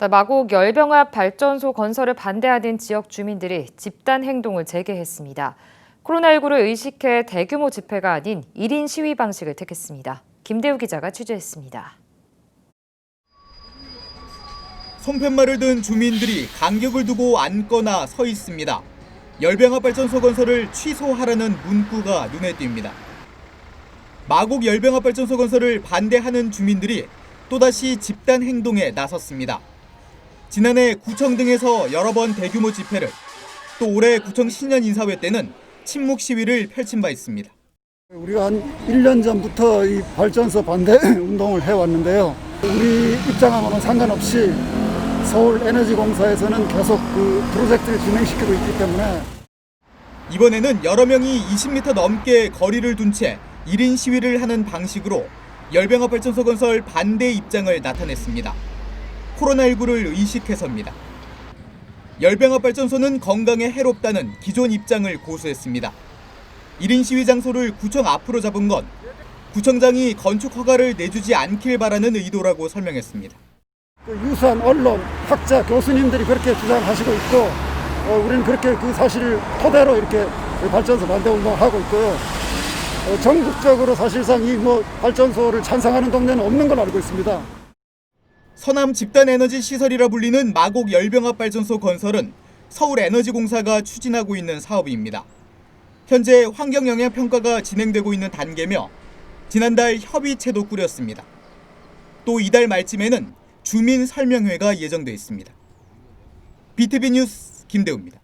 네, 마곡 열병합 발전소 건설을 반대하는 지역 주민들이 집단 행동을 재개했습니다. 코로나19를 의식해 대규모 집회가 아닌 1인 시위 방식을 택했습니다. 김대우 기자가 취재했습니다. 손팻말을 든 주민들이 간격을 두고 앉거나 서 있습니다. 열병합 발전소 건설을 취소하라는 문구가 눈에 띕니다. 마곡 열병합 발전소 건설을 반대하는 주민들이 또다시 집단 행동에 나섰습니다. 지난해 구청 등에서 여러 번 대규모 집회를 또 올해 구청 신년 인사회 때는 침묵 시위를 펼친 바 있습니다. 우리가 한 1년 전부터 이 발전소 반대 운동을 해왔는데요. 우리 입장하고는 상관없이 서울에너지공사에서는 계속 그 프로젝트를 진행시키고 있기 때문에 이번에는 여러 명이 20m 넘게 거리를 둔 채 1인 시위를 하는 방식으로 열병합 발전소 건설 반대 입장을 나타냈습니다. 코로나19를 의식해서입니다. 열병합 발전소는 건강에 해롭다는 기존 입장을 고수했습니다. 1인 시위 장소를 구청 앞으로 잡은 건 구청장이 건축 허가를 내주지 않길 바라는 의도라고 설명했습니다. 그 유수한 언론, 학자, 교수님들이 그렇게 주장하시고 있고 어, 우리는 그렇게 그 사실을 토대로 이렇게 그 발전소 반대 운동을 하고 있고요. 어, 전국적으로 사실상 이 뭐 발전소를 찬성하는 동네는 없는 걸로 알고 있습니다. 서남 집단에너지 시설이라 불리는 마곡 열병합 발전소 건설은 서울에너지공사가 추진하고 있는 사업입니다. 현재 환경영향 평가가 진행되고 있는 단계며 지난달 협의체도 꾸렸습니다. 또 이달 말쯤에는 주민 설명회가 예정돼 있습니다. BTV 뉴스 김대우입니다.